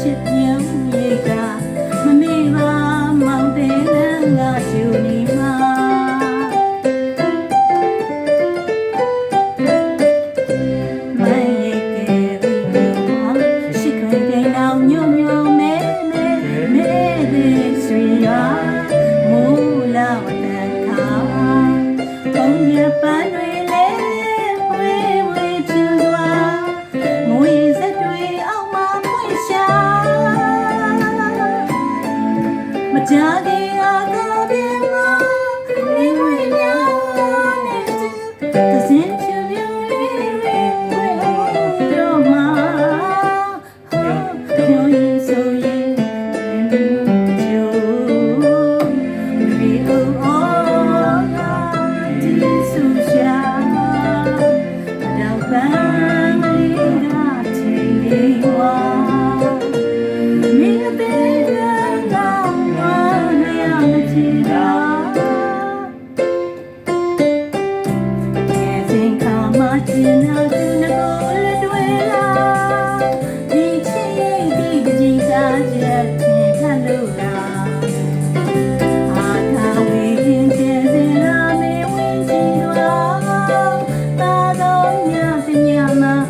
ချစ်ပြုံးရေကမမေ့ပါမောင်တဲ့လာချူ जागे आगा